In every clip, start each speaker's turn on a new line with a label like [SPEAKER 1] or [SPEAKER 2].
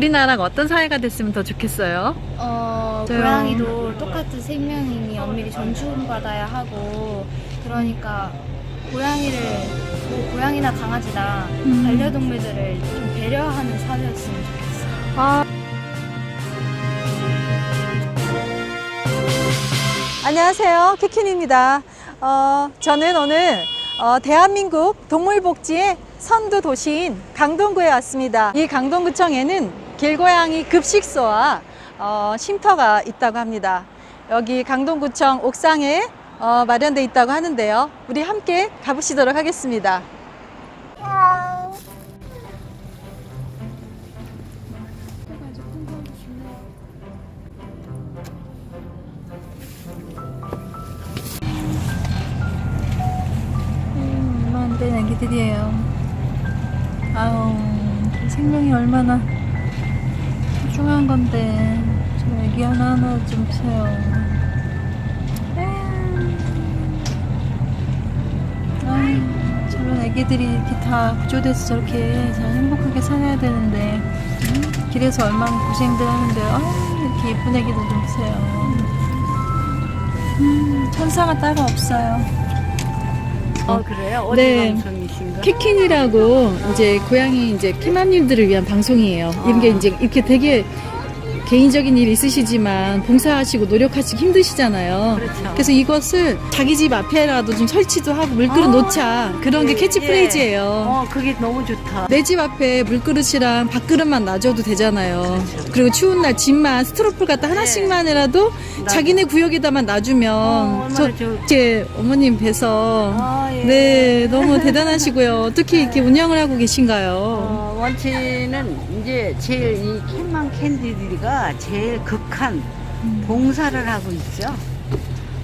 [SPEAKER 1] 우리나라가 어떤 사회가 됐으면 더 좋겠어요?
[SPEAKER 2] 어,
[SPEAKER 1] 네.
[SPEAKER 2] 고양이도 똑같은 생명이니 엄밀히 존중받아야 하고 그러니까 고양이를 뭐 고양이나 강아지나
[SPEAKER 1] 음.
[SPEAKER 2] 반려동물들을 좀 배려하는 사회였으면 좋겠어요.
[SPEAKER 1] 아,
[SPEAKER 3] 안녕하세요. 키킨입니다. 어, 저는 오늘 어, 대한민국 동물복지의 선두 도시인 강동구에 왔습니다. 이 강동구청에는 길고양이 급식소와 어, 쉼터가 있다고 합니다. 여기 강동구청 옥상에 어, 마련돼 있다고 하는데요. 우리 함께 가보시도록 하겠습니다.
[SPEAKER 1] 음, 얼마 안된 애기들이에요. 아우, 생명이 얼마나 소중한 건데, 저 애기 하나하나 좀 보세요. 에휴. 아유, 저런 애기들이 이렇게 다 구조돼서 저렇게 잘 행복하게 살아야 되는데, 음, 길에서 얼마나 고생들 하는데, 아유, 이렇게 예쁜 애기들 좀 보세요. 음, 천사가 따로 없어요.
[SPEAKER 4] 어 그래요? 어디
[SPEAKER 1] 네.
[SPEAKER 4] 방송이신가?
[SPEAKER 1] 키킨이라고 이제 고양이 이제 키마님들을 위한 방송이에요. 이게 이제 이렇게 되게 개인적인 일이 있으시지만 봉사하시고 노력하시기 힘드시잖아요.
[SPEAKER 4] 그렇죠.
[SPEAKER 1] 그래서 이것을 자기 집 앞에라도 좀 설치도 하고 물그릇
[SPEAKER 4] 아,
[SPEAKER 1] 놓자 그런 게
[SPEAKER 4] 예,
[SPEAKER 1] 캐치프레이즈예요.
[SPEAKER 4] 어 그게 너무 좋다.
[SPEAKER 1] 내 집 앞에 물그릇이랑 밥그릇만 놔줘도 되잖아요.
[SPEAKER 4] 그렇죠.
[SPEAKER 1] 그리고 추운 날 집만 스트로플 갖다 하나씩만이라도 자기네 구역에다만 놔주면
[SPEAKER 4] 어,
[SPEAKER 1] 저
[SPEAKER 4] 얼마나 좋-
[SPEAKER 1] 이제 어머님 뵈서
[SPEAKER 4] 아, 예.
[SPEAKER 1] 네 너무 대단하시고요. 어떻게 이렇게 운영을 하고 계신가요?
[SPEAKER 4] 어, 원치는 이제 제일 이 캔만 캔디들이가 제일 극한 봉사를 하고 있죠.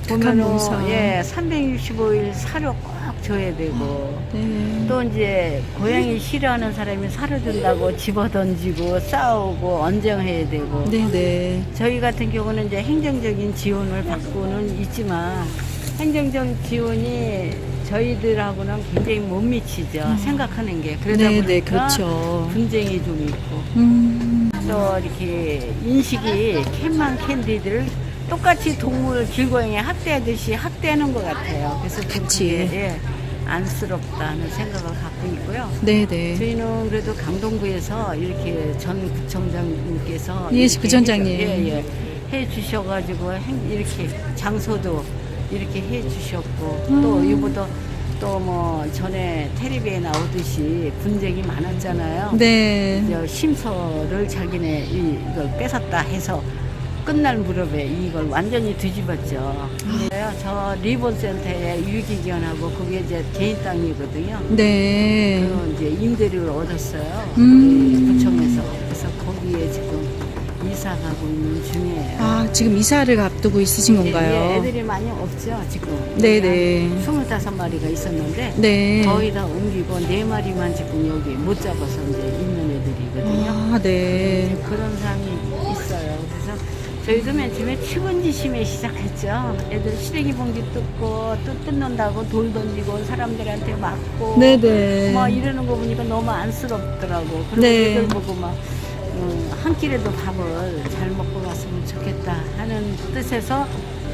[SPEAKER 4] 보면은,
[SPEAKER 1] 봉사.
[SPEAKER 4] 예, 365일 사료 꼭 줘야 되고.
[SPEAKER 1] 네.
[SPEAKER 4] 또 이제 고양이 싫어하는 사람이 사료 준다고 집어 던지고 싸우고 언쟁해야 되고
[SPEAKER 1] 네네.
[SPEAKER 4] 저희 같은 경우는 이제 행정적인 지원을 받고는 있지만 행정적 지원이 저희들하고는 굉장히 못 미치죠. 생각하는 게 그러다
[SPEAKER 1] 네네
[SPEAKER 4] 보니까
[SPEAKER 1] 그렇죠.
[SPEAKER 4] 분쟁이 좀 있고
[SPEAKER 1] 음.
[SPEAKER 4] 또 이렇게 인식이 캔만 캔디들을 똑같이 동물 길고양이 학대하듯이 학대하는 것 같아요. 그래서 좀
[SPEAKER 1] 그치.
[SPEAKER 4] 예, 안쓰럽다는 생각을 갖고 있고요.
[SPEAKER 1] 네네.
[SPEAKER 4] 저희는 그래도 강동구에서 이렇게 전 구청장님께서
[SPEAKER 1] 예,
[SPEAKER 4] 이렇게
[SPEAKER 1] 구청장님.
[SPEAKER 4] 해- 예, 예, 해 주셔가지고 행- 이렇게 장소도 이렇게 해 주셨고
[SPEAKER 1] 음.
[SPEAKER 4] 또 이보다 또뭐 전에 텔레비에 나오듯이 분쟁이 많았잖아요.
[SPEAKER 1] 네.
[SPEAKER 4] 심서를 자기네 이- 이걸 뺏었다 해서 끝날 무렵에 이걸 완전히 뒤집었죠. 근데요, 저 리본 센터에 유기견하고 그게 이제 개인 땅이거든요.
[SPEAKER 1] 네.
[SPEAKER 4] 그 이제 임대료를 얻었어요.
[SPEAKER 1] 음.
[SPEAKER 4] 우리 구청에서. 그래서 거기에 지금 이사 가고 있는 중이에요.
[SPEAKER 1] 아 지금 이사를 앞두고 있으신
[SPEAKER 4] 예,
[SPEAKER 1] 건가요?
[SPEAKER 4] 애들이 많이 없죠, 지금.
[SPEAKER 1] 네네.
[SPEAKER 4] 25마리가 있었는데
[SPEAKER 1] 네.
[SPEAKER 4] 거의 다 옮기고 네 마리만 지금 여기 못 잡아서 이제 있는 애들이거든요.
[SPEAKER 1] 아 네.
[SPEAKER 4] 그런 상이. 그래서 저희도 맨 처음에 측은지심에 시작했죠. 애들 시래기 봉지 뜯고 또 뜯는다고 돌 던지고 사람들한테 맞고
[SPEAKER 1] 네네.
[SPEAKER 4] 막 이러는 거 보니까 너무 안쓰럽더라고. 그리고
[SPEAKER 1] 네.
[SPEAKER 4] 애들 보고 막 음, 한 끼라도 밥을 잘 먹고 갔으면 좋겠다 하는 뜻에서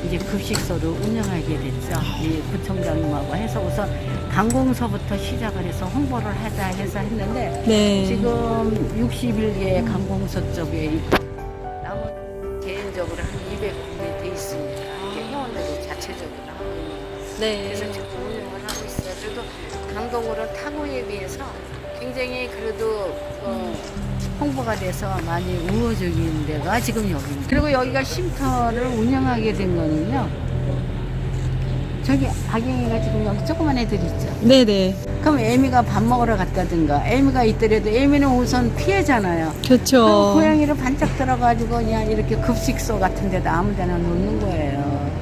[SPEAKER 4] 이제 급식소를 운영하게 됐죠. 이 구청장님하고 해서 우선 강공서부터 시작을 해서 홍보를 하자 해서 했는데
[SPEAKER 1] 네.
[SPEAKER 4] 지금 61개 강공서 쪽에 있고 개인적으로 한 200개 돼 있습니다. 이게 회원들이 자체적으로 하고 있는 거.
[SPEAKER 1] 네.
[SPEAKER 4] 그래서 지금 운영을 하고 있어요. 그래도 강동구는 타구에 비해서 굉장히 그래도 어, 홍보가 돼서 많이 우호적인 데가 지금 여기입니다. 그리고 여기가 쉼터를 운영하게 된 거는요. 저기 아경이가 지금 여기 조그만 애들 있죠.
[SPEAKER 1] 네네.
[SPEAKER 4] 그럼 애미가 밥 먹으러 갔다든가 애미가 있더라도 애미는 우선 피해잖아요.
[SPEAKER 1] 그렇죠.
[SPEAKER 4] 고양이를 반짝 들어가지고 그냥 이렇게 급식소 같은 데다 아무 데나 놓는 거예요.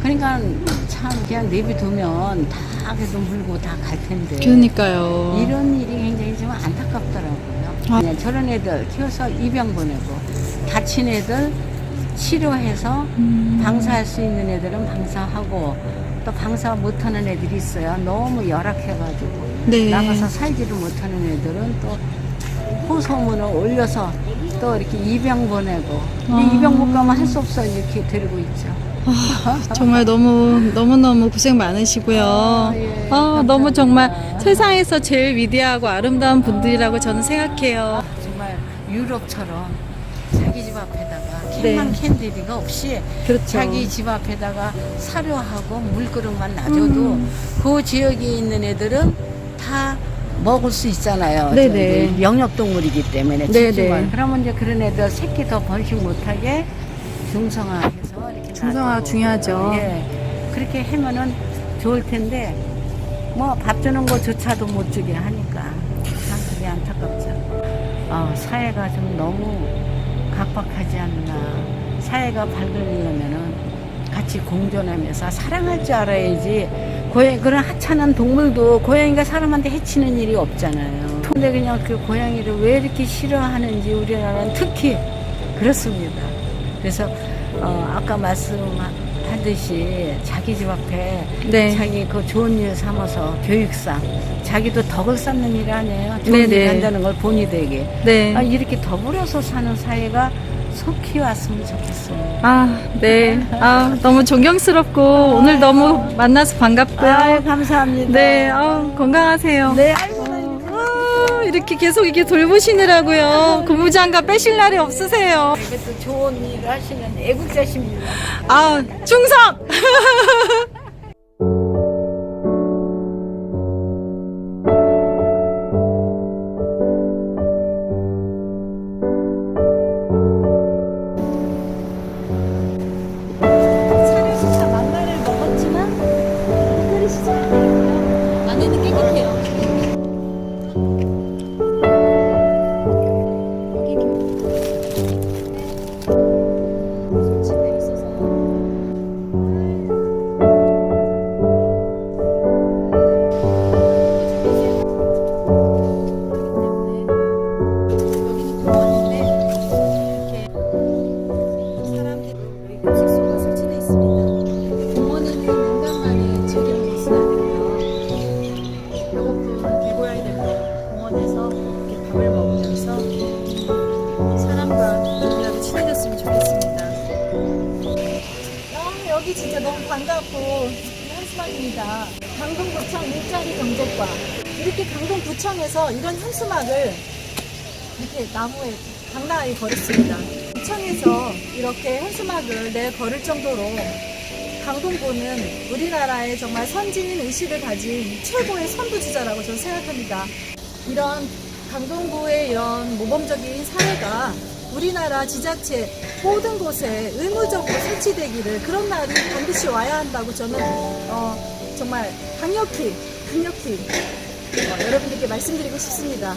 [SPEAKER 4] 그러니까 참 그냥 내비두면 다 그래도 물고 다 갈 텐데.
[SPEAKER 1] 그러니까요.
[SPEAKER 4] 이런 일이 굉장히 좀 안타깝더라고요.
[SPEAKER 1] 아.
[SPEAKER 4] 그냥 저런 애들 키워서 입양 보내고 다친 애들 치료해서
[SPEAKER 1] 음.
[SPEAKER 4] 방사할 수 있는 애들은 방사하고 또 방사 못하는 애들이 있어요. 너무 열악해가지고
[SPEAKER 1] 네.
[SPEAKER 4] 나가서 살지를 못하는 애들은 또 호소문을 올려서 또 이렇게 입양 보내고
[SPEAKER 1] 아.
[SPEAKER 4] 이 입양 못 가면 할 수 없어 이렇게 데리고 있죠.
[SPEAKER 1] 정말 너무 너무 너무 고생 많으시고요. 아,
[SPEAKER 4] 예,
[SPEAKER 1] 너무
[SPEAKER 4] 감사합니다.
[SPEAKER 1] 정말 세상에서 제일 위대하고 아름다운 분들이라고 저는 생각해요.
[SPEAKER 4] 정말 유럽처럼 자기 집 앞에다가
[SPEAKER 1] 네.
[SPEAKER 4] 캔만 캔들이가 없이
[SPEAKER 1] 그렇죠.
[SPEAKER 4] 자기 집 앞에다가 사료하고 물그릇만 놔줘도
[SPEAKER 1] 음.
[SPEAKER 4] 그 지역에 있는 애들은 다 먹을 수 있잖아요.
[SPEAKER 1] 네네.
[SPEAKER 4] 저기 영역 동물이기 때문에
[SPEAKER 1] 네네.
[SPEAKER 4] 집중을. 그러면 이제 그런 애들 새끼 더 번식 못하게 중성화해서 이렇게
[SPEAKER 1] 중성화. 중요하죠.
[SPEAKER 4] 예. 그렇게 하면은 좋을 텐데 뭐 밥 주는 거조차도 못 주게 하니까 참 그게 안타깝죠. 아, 사회가 좀 너무 각박하지 않나. 사회가 밝으려면은 같이 공존하면서 사랑할 줄 알아야지. 고양 그런 하찮은 동물도 고양이가 사람한테 해치는 일이 없잖아요. 근데 그냥 그 고양이를 왜 이렇게 싫어하는지 우리나라는 특히 그렇습니다. 그래서 어, 아까 말씀 하듯이 자기 집 앞에
[SPEAKER 1] 네.
[SPEAKER 4] 자기 그 좋은 일 삼아서 교육상 자기도 덕을 쌓는 일 아니에요. 좋은
[SPEAKER 1] 네네.
[SPEAKER 4] 일 한다는 걸 본이 되게
[SPEAKER 1] 네.
[SPEAKER 4] 아, 이렇게 더불어서 사는 사회가 속히 왔으면 좋겠어요.
[SPEAKER 1] 아, 네. 아, 너무 존경스럽고 오늘 너무 만나서 반갑고요.
[SPEAKER 4] 아유, 감사합니다.
[SPEAKER 1] 네, 아, 건강하세요.
[SPEAKER 4] 네, 아이고, 나
[SPEAKER 1] 아, 이렇게 계속 이렇게 돌보시느라고요. 고무장갑 빼실 날이 없으세요.
[SPEAKER 4] 이것도 좋은 일을 하시는 애국자십니다.
[SPEAKER 1] 아, 충성!
[SPEAKER 3] 차례부터 만나를 먹었지만 이 그릇이 잘 되고요. 안에는 깨끗해요. 여기 진짜 너무 반갑고 현수막입니다. 강동구청 일자리 경제과 이렇게 강동구청에서 이런 현수막을 이렇게 나무에 당당하게 걸었습니다. 구청에서 이렇게 현수막을 내 걸을 정도로 강동구는 우리나라의 정말 선진 의식을 가진 최고의 선두주자라고 저는 생각합니다. 이런 강동구의 이런 모범적인 사례가 우리나라 지자체 모든 곳에 의무적으로 설치되기를 그런 날이 반드시 와야 한다고 저는 어, 정말 강력히 강력히 어, 여러분들께 말씀드리고 싶습니다.